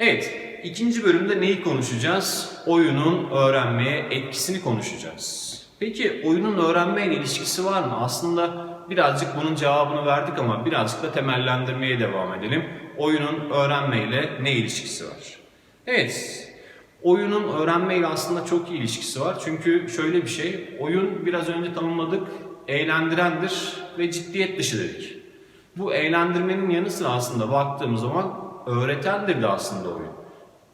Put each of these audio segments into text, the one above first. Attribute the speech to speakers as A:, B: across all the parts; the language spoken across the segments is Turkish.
A: Evet, ikinci bölümde neyi konuşacağız? Oyunun öğrenmeye etkisini konuşacağız. Peki oyunun öğrenmeyle ilişkisi var mı? Aslında birazcık bunun cevabını verdik ama birazcık da temellendirmeye devam edelim. Oyunun öğrenmeyle ne ilişkisi var? Evet, oyunun öğrenmeyle aslında çok iyi ilişkisi var. Çünkü şöyle bir şey, oyun biraz önce tanımladık, eğlendirendir ve ciddiyet dışı dedik. Bu eğlendirmenin yanı sıra aslında baktığımız zaman öğretendir de aslında oyun.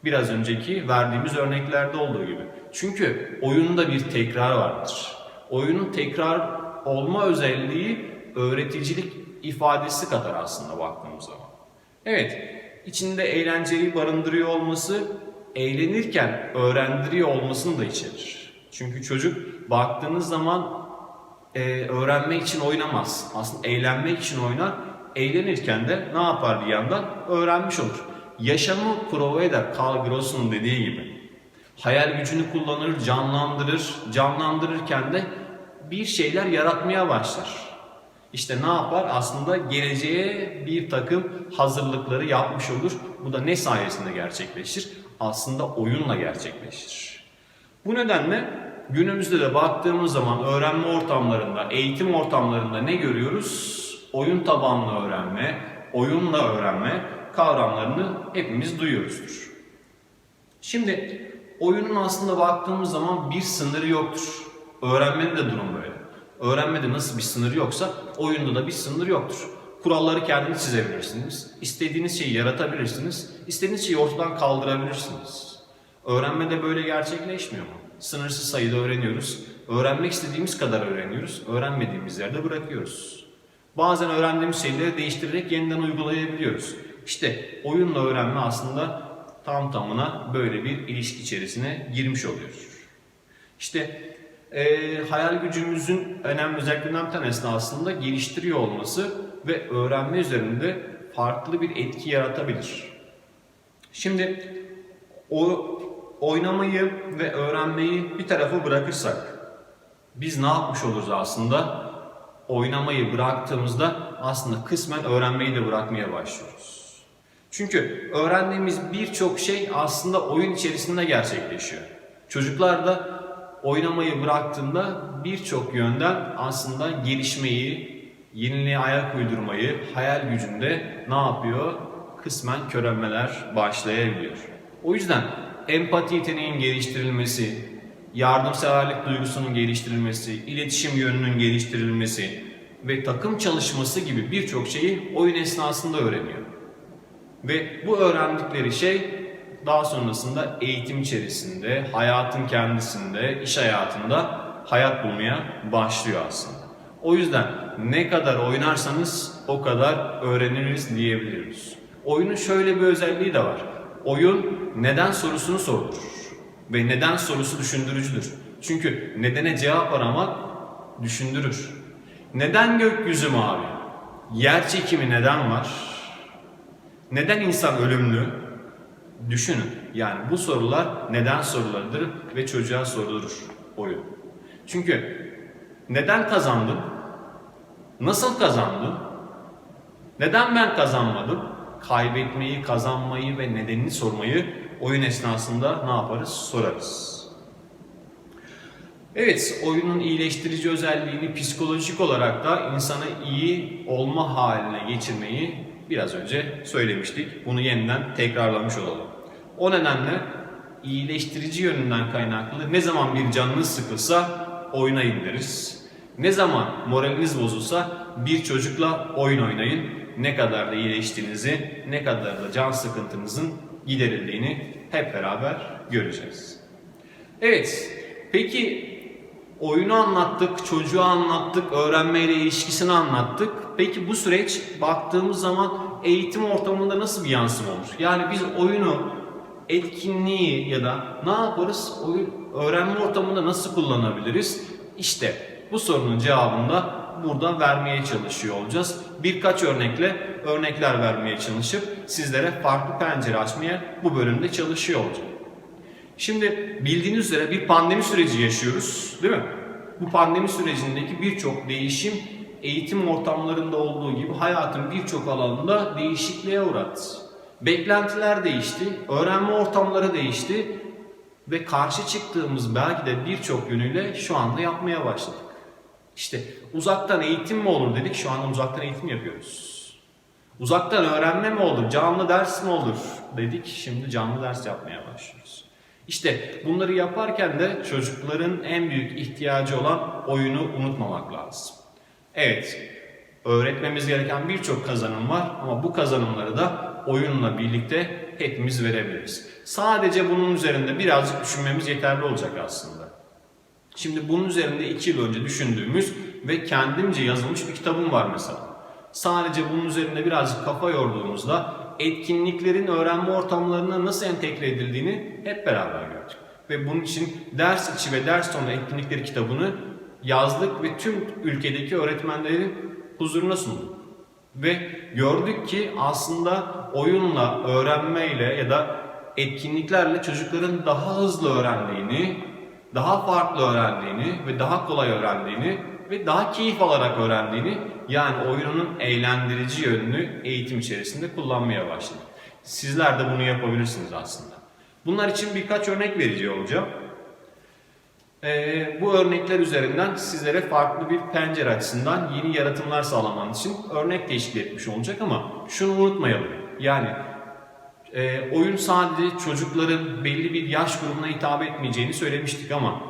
A: Biraz önceki verdiğimiz örneklerde olduğu gibi. Çünkü oyunda bir tekrar vardır. Oyunun tekrar olma özelliği öğreticilik ifadesi kadar aslında baktığımız zaman. Evet, içinde eğlenceyi barındırıyor olması, eğlenirken öğrendiriyor olmasını da içerir. Çünkü çocuk baktığınız zaman e, öğrenmek için oynamaz. Aslında eğlenmek için oynar. Eğlenirken de ne yapar bir yandan? Öğrenmiş olur. Yaşamı prova eder Carl Gross'un dediği gibi. Hayal gücünü kullanır, canlandırır. Canlandırırken de bir şeyler yaratmaya başlar. İşte ne yapar? Aslında geleceğe bir takım hazırlıkları yapmış olur. Bu da ne sayesinde gerçekleşir? Aslında oyunla gerçekleşir. Bu nedenle günümüzde de baktığımız zaman öğrenme ortamlarında, eğitim ortamlarında ne görüyoruz? Oyun tabanlı öğrenme, oyunla öğrenme kavramlarını hepimiz duyuyoruzdur. Şimdi oyunun aslında baktığımız zaman bir sınırı yoktur. Öğrenmenin de durum böyle. Öğrenmede nasıl bir sınır yoksa oyunda da bir sınır yoktur. Kuralları kendiniz çizebilirsiniz. İstediğiniz şeyi yaratabilirsiniz. İstediğiniz şeyi ortadan kaldırabilirsiniz. Öğrenmede böyle gerçekleşmiyor mu? Sınırsız sayıda öğreniyoruz. Öğrenmek istediğimiz kadar öğreniyoruz. Öğrenmediğimiz yerde bırakıyoruz. Bazen öğrendiğimiz şeyleri değiştirerek yeniden uygulayabiliyoruz. İşte oyunla öğrenme aslında tam tamına böyle bir ilişki içerisine girmiş oluyor. İşte e, hayal gücümüzün önemli özelliklerinden bir tanesi aslında geliştiriyor olması ve öğrenme üzerinde farklı bir etki yaratabilir. Şimdi o oynamayı ve öğrenmeyi bir tarafa bırakırsak biz ne yapmış oluruz aslında? Oynamayı bıraktığımızda aslında kısmen öğrenmeyi de bırakmaya başlıyoruz. Çünkü öğrendiğimiz birçok şey aslında oyun içerisinde gerçekleşiyor. Çocuklar da oynamayı bıraktığında birçok yönden aslında gelişmeyi, yeniliğe ayak uydurmayı, hayal gücünde ne yapıyor? Kısmen körelmeler başlayabiliyor. O yüzden empati yeteneğinin geliştirilmesi, yardımseverlik duygusunun geliştirilmesi, iletişim yönünün geliştirilmesi ve takım çalışması gibi birçok şeyi oyun esnasında öğreniyor. Ve bu öğrendikleri şey daha sonrasında eğitim içerisinde, hayatın kendisinde, iş hayatında hayat bulmaya başlıyor aslında. O yüzden ne kadar oynarsanız o kadar öğreniriz diyebiliriz. Oyunun şöyle bir özelliği de var. Oyun neden sorusunu sordurur. Ve neden sorusu düşündürücüdür. Çünkü nedene cevap aramak düşündürür. Neden gökyüzü mavi? Yer çekimi neden var? Neden insan ölümlü? Düşünün. Yani bu sorular neden sorularıdır ve çocuğa sorulur oyun. Çünkü neden kazandın? Nasıl kazandın? Neden ben kazanmadım? Kaybetmeyi, kazanmayı ve nedenini sormayı oyun esnasında ne yaparız? Sorarız. Evet, oyunun iyileştirici özelliğini psikolojik olarak da insanı iyi olma haline geçirmeyi biraz önce söylemiştik. Bunu yeniden tekrarlamış olalım. O nedenle iyileştirici yönünden kaynaklı ne zaman bir canınız sıkılsa oyuna indiririz. Ne zaman moraliniz bozulsa bir çocukla oyun oynayın. Ne kadar da iyileştiğinizi, ne kadar da can sıkıntınızın giderildiğini hep beraber göreceğiz. Evet, peki oyunu anlattık, çocuğu anlattık, öğrenmeyle ilişkisini anlattık. Peki bu süreç baktığımız zaman eğitim ortamında nasıl bir yansıma olur? Yani biz oyunu, etkinliği ya da ne yaparız? Oyun, öğrenme ortamında nasıl kullanabiliriz? İşte bu sorunun cevabını da burada vermeye çalışıyor olacağız. Birkaç örnekle örnekler vermeye çalışıp sizlere farklı pencere açmaya bu bölümde çalışıyor olacağım. Şimdi bildiğiniz üzere bir pandemi süreci yaşıyoruz, değil mi? Bu pandemi sürecindeki birçok değişim eğitim ortamlarında olduğu gibi hayatın birçok alanında değişikliğe uğrattı. Beklentiler değişti, öğrenme ortamları değişti ve karşı çıktığımız belki de birçok yönüyle şu anda yapmaya başladık. İşte uzaktan eğitim mi olur dedik, şu anda uzaktan eğitim yapıyoruz. Uzaktan öğrenme mi olur, canlı ders mi olur dedik, şimdi canlı ders yapmaya başlıyoruz. İşte bunları yaparken de çocukların en büyük ihtiyacı olan oyunu unutmamak lazım. Evet, öğretmemiz gereken birçok kazanım var ama bu kazanımları da oyunla birlikte hepimiz verebiliriz. Sadece bunun üzerinde birazcık düşünmemiz yeterli olacak aslında. Şimdi bunun üzerinde iki yıl önce düşündüğümüz ve kendimce yazılmış bir kitabım var mesela. Sadece bunun üzerinde birazcık kafa yorduğumuzda etkinliklerin öğrenme ortamlarına nasıl entegre edildiğini hep beraber gördük. Ve bunun için ders içi ve ders sonu etkinlikleri kitabını yazdık ve tüm ülkedeki öğretmenlerin huzuruna sunduk. Ve gördük ki aslında oyunla, öğrenmeyle ya da etkinliklerle çocukların daha hızlı öğrendiğini, daha farklı öğrendiğini ve daha kolay öğrendiğini ve daha keyif alarak öğrendiğini yani oyunun eğlendirici yönünü eğitim içerisinde kullanmaya başladı. Sizler de bunu yapabilirsiniz aslında. Bunlar için birkaç örnek verici olacağım. Ee, bu örnekler üzerinden sizlere farklı bir pencere açısından yeni yaratımlar sağlamanız için örnek teşkil etmiş olacak ama şunu unutmayalım. Yani e, oyun sadece çocukların belli bir yaş grubuna hitap etmeyeceğini söylemiştik ama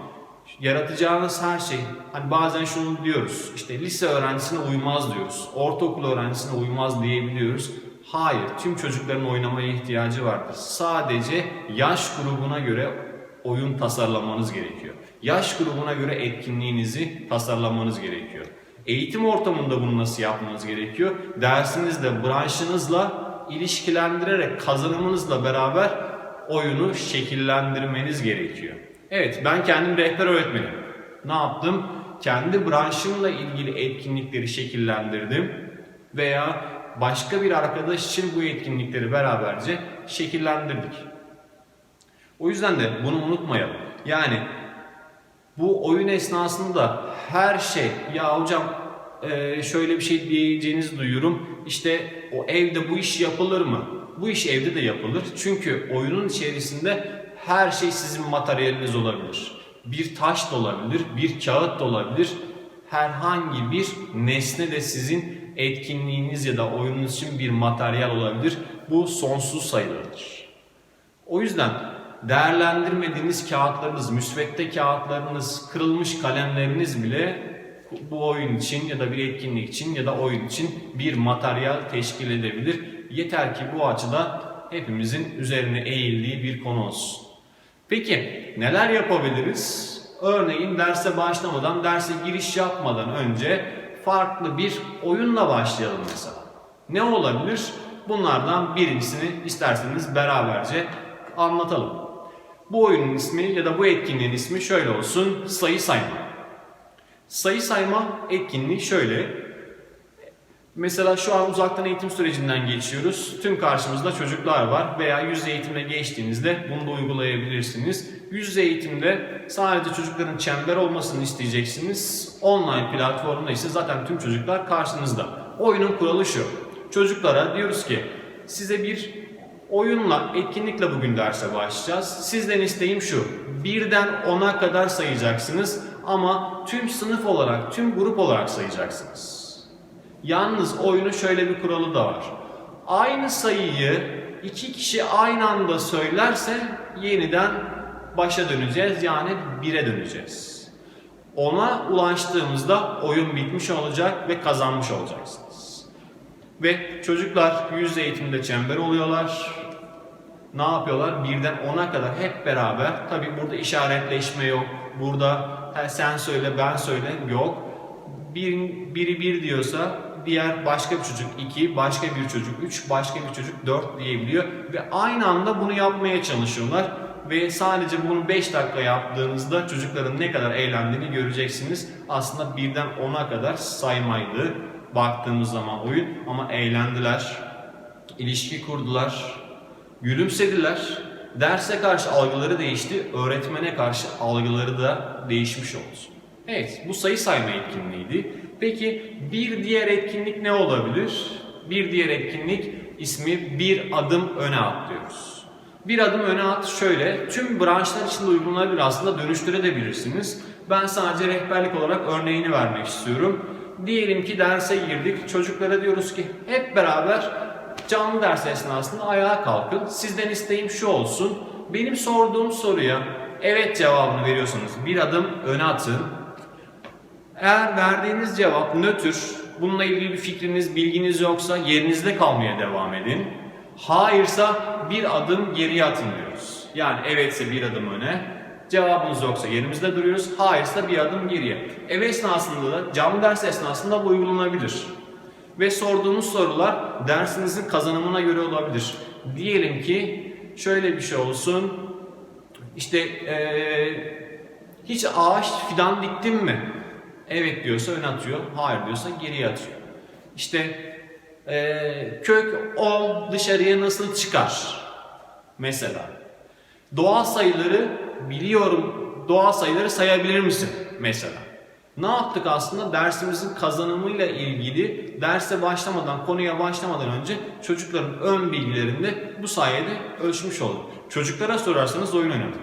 A: yaratacağınız her şey, hani bazen şunu diyoruz, işte lise öğrencisine uymaz diyoruz, ortaokul öğrencisine uymaz diyebiliyoruz. Hayır, tüm çocukların oynamaya ihtiyacı vardır. Sadece yaş grubuna göre oyun tasarlamanız gerekiyor. Yaş grubuna göre etkinliğinizi tasarlamanız gerekiyor. Eğitim ortamında bunu nasıl yapmanız gerekiyor? Dersinizle, branşınızla ilişkilendirerek kazanımınızla beraber oyunu şekillendirmeniz gerekiyor. Evet ben kendim rehber öğretmenim. Ne yaptım? Kendi branşımla ilgili etkinlikleri şekillendirdim veya başka bir arkadaş için bu etkinlikleri beraberce şekillendirdik. O yüzden de bunu unutmayalım. Yani bu oyun esnasında her şey ya hocam e, şöyle bir şey diyeceğinizi duyuyorum. İşte o evde bu iş yapılır mı? Bu iş evde de yapılır. Çünkü oyunun içerisinde her şey sizin materyaliniz olabilir. Bir taş da olabilir, bir kağıt da olabilir. Herhangi bir nesne de sizin etkinliğiniz ya da oyununuz için bir materyal olabilir. Bu sonsuz sayılıdır. O yüzden değerlendirmediğiniz kağıtlarınız, müsvedde kağıtlarınız, kırılmış kalemleriniz bile bu oyun için ya da bir etkinlik için ya da oyun için bir materyal teşkil edebilir. Yeter ki bu açıda hepimizin üzerine eğildiği bir konu olsun. Peki neler yapabiliriz? Örneğin derse başlamadan, derse giriş yapmadan önce farklı bir oyunla başlayalım mesela. Ne olabilir? Bunlardan birincisini isterseniz beraberce anlatalım. Bu oyunun ismi ya da bu etkinliğin ismi şöyle olsun. Sayı sayma. Sayı sayma etkinliği şöyle. Mesela şu an uzaktan eğitim sürecinden geçiyoruz. Tüm karşımızda çocuklar var veya yüz eğitimle geçtiğinizde bunu da uygulayabilirsiniz. Yüz eğitimde sadece çocukların çember olmasını isteyeceksiniz. Online platformda ise zaten tüm çocuklar karşınızda. Oyunun kuralı şu. Çocuklara diyoruz ki size bir oyunla, etkinlikle bugün derse başlayacağız. Sizden isteğim şu. Birden 10'a kadar sayacaksınız ama tüm sınıf olarak, tüm grup olarak sayacaksınız. Yalnız oyunun şöyle bir kuralı da var. Aynı sayıyı iki kişi aynı anda söylerse yeniden başa döneceğiz yani 1'e döneceğiz. Ona ulaştığımızda oyun bitmiş olacak ve kazanmış olacaksınız. Ve çocuklar yüz eğitimde çember oluyorlar. Ne yapıyorlar? Birden 10'a kadar hep beraber. Tabi burada işaretleşme yok. Burada sen söyle ben söyle yok. Bir, biri bir diyorsa diğer başka bir çocuk 2, başka bir çocuk 3, başka bir çocuk 4 diyebiliyor. Ve aynı anda bunu yapmaya çalışıyorlar. Ve sadece bunu 5 dakika yaptığınızda çocukların ne kadar eğlendiğini göreceksiniz. Aslında birden 10'a kadar saymaydı baktığımız zaman oyun ama eğlendiler, ilişki kurdular, gülümsediler. Derse karşı algıları değişti, öğretmene karşı algıları da değişmiş oldu. Evet, bu sayı sayma etkinliğiydi. Peki bir diğer etkinlik ne olabilir? Bir diğer etkinlik ismi bir adım öne at diyoruz. Bir adım öne at şöyle, tüm branşlar içinde uygulanabilir aslında dönüştürebilirsiniz. Ben sadece rehberlik olarak örneğini vermek istiyorum. Diyelim ki derse girdik, çocuklara diyoruz ki hep beraber canlı ders esnasında ayağa kalkın. Sizden isteğim şu olsun, benim sorduğum soruya evet cevabını veriyorsanız bir adım öne atın. Eğer verdiğiniz cevap nötr, bununla ilgili bir fikriniz, bilginiz yoksa yerinizde kalmaya devam edin. Hayırsa bir adım geriye atın diyoruz. Yani evetse bir adım öne, cevabınız yoksa yerimizde duruyoruz. Hayırsa bir adım geriye. Ev esnasında da, canlı ders esnasında bu uygulanabilir. Ve sorduğumuz sorular dersinizin kazanımına göre olabilir. Diyelim ki şöyle bir şey olsun. İşte eee, hiç ağaç fidan diktin mi? Evet diyorsa ön atıyor, hayır diyorsa geriye atıyor. İşte eee, kök o dışarıya nasıl çıkar? Mesela. Doğal sayıları biliyorum, doğal sayıları sayabilir misin? Mesela. Ne yaptık aslında? Dersimizin kazanımıyla ilgili derse başlamadan, konuya başlamadan önce çocukların ön bilgilerini bu sayede ölçmüş olduk. Çocuklara sorarsanız oyun oynadık.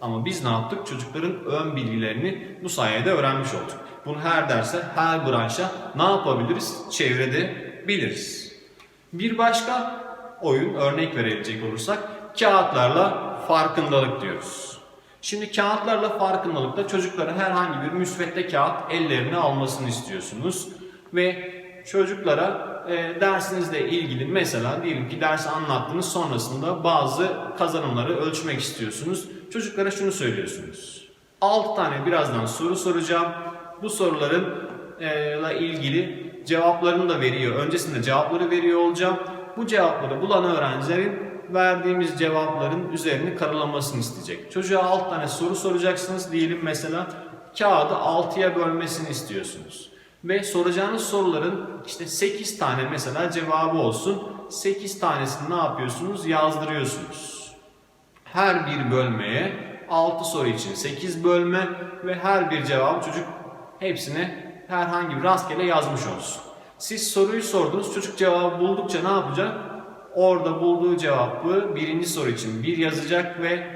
A: Ama biz ne yaptık? Çocukların ön bilgilerini bu sayede öğrenmiş olduk. Bunu her derse, her branşa ne yapabiliriz? Çevrede biliriz. Bir başka oyun örnek verebilecek olursak kağıtlarla farkındalık diyoruz. Şimdi kağıtlarla farkındalıkta çocuklara herhangi bir müsvedde kağıt ellerine almasını istiyorsunuz ve çocuklara e, dersinizle ilgili mesela diyelim ki dersi anlattınız sonrasında bazı kazanımları ölçmek istiyorsunuz. Çocuklara şunu söylüyorsunuz. 6 tane birazdan soru soracağım. Bu soruların ile ilgili cevaplarını da veriyor. Öncesinde cevapları veriyor olacağım. Bu cevapları bulan öğrencilerin verdiğimiz cevapların üzerini karalamasını isteyecek. Çocuğa 6 tane soru soracaksınız. Diyelim mesela kağıdı 6'ya bölmesini istiyorsunuz. Ve soracağınız soruların işte 8 tane mesela cevabı olsun. 8 tanesini ne yapıyorsunuz? Yazdırıyorsunuz. Her bir bölmeye 6 soru için 8 bölme ve her bir cevabı çocuk hepsine herhangi bir rastgele yazmış olsun. Siz soruyu sordunuz, çocuk cevabı buldukça ne yapacak? Orada bulduğu cevabı birinci soru için bir yazacak ve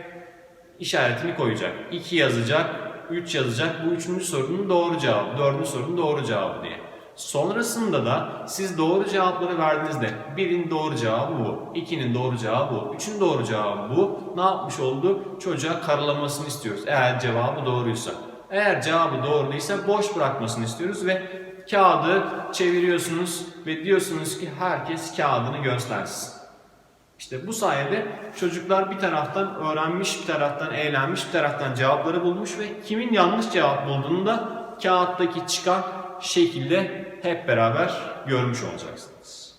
A: işaretini koyacak. 2 yazacak, 3 yazacak. Bu üçüncü sorunun doğru cevabı, dördüncü sorunun doğru cevabı diye. Sonrasında da siz doğru cevapları verdiğinizde birin doğru cevabı bu, ikinin doğru cevabı bu, üçün doğru cevabı bu. Ne yapmış oldu? Çocuğa karalamasını istiyoruz eğer cevabı doğruysa. Eğer cevabı doğru değilse boş bırakmasını istiyoruz ve kağıdı çeviriyorsunuz ve diyorsunuz ki herkes kağıdını göstersin. İşte bu sayede çocuklar bir taraftan öğrenmiş, bir taraftan eğlenmiş, bir taraftan cevapları bulmuş ve kimin yanlış cevap bulduğunu da kağıttaki çıkan şekilde hep beraber görmüş olacaksınız.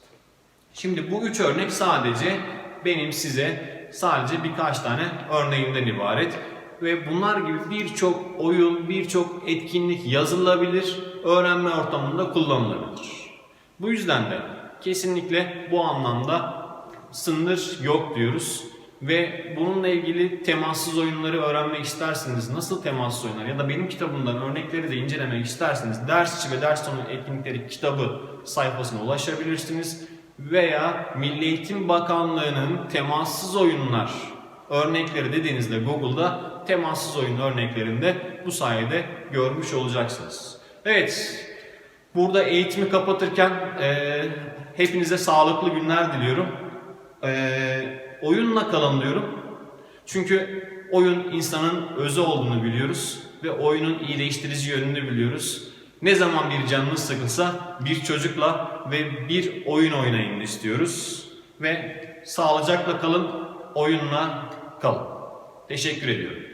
A: Şimdi bu üç örnek sadece benim size sadece birkaç tane örneğimden ibaret ve bunlar gibi birçok oyun, birçok etkinlik yazılabilir, öğrenme ortamında kullanılabilir. Bu yüzden de kesinlikle bu anlamda sınır yok diyoruz. Ve bununla ilgili temassız oyunları öğrenmek isterseniz, nasıl temassız oyunlar ya da benim kitabımdan örnekleri de incelemek isterseniz ders içi ve ders sonu etkinlikleri kitabı sayfasına ulaşabilirsiniz. Veya Milli Eğitim Bakanlığı'nın temassız oyunlar örnekleri dediğinizde Google'da temassız oyun örneklerinde bu sayede görmüş olacaksınız. Evet, burada eğitimi kapatırken e, hepinize sağlıklı günler diliyorum. E, oyunla kalın diyorum. Çünkü oyun insanın özü olduğunu biliyoruz ve oyunun iyileştirici yönünü biliyoruz. Ne zaman bir canınız sıkılsa bir çocukla ve bir oyun oynayın istiyoruz. Ve sağlıcakla kalın, oyunla kalın. Teşekkür ediyorum.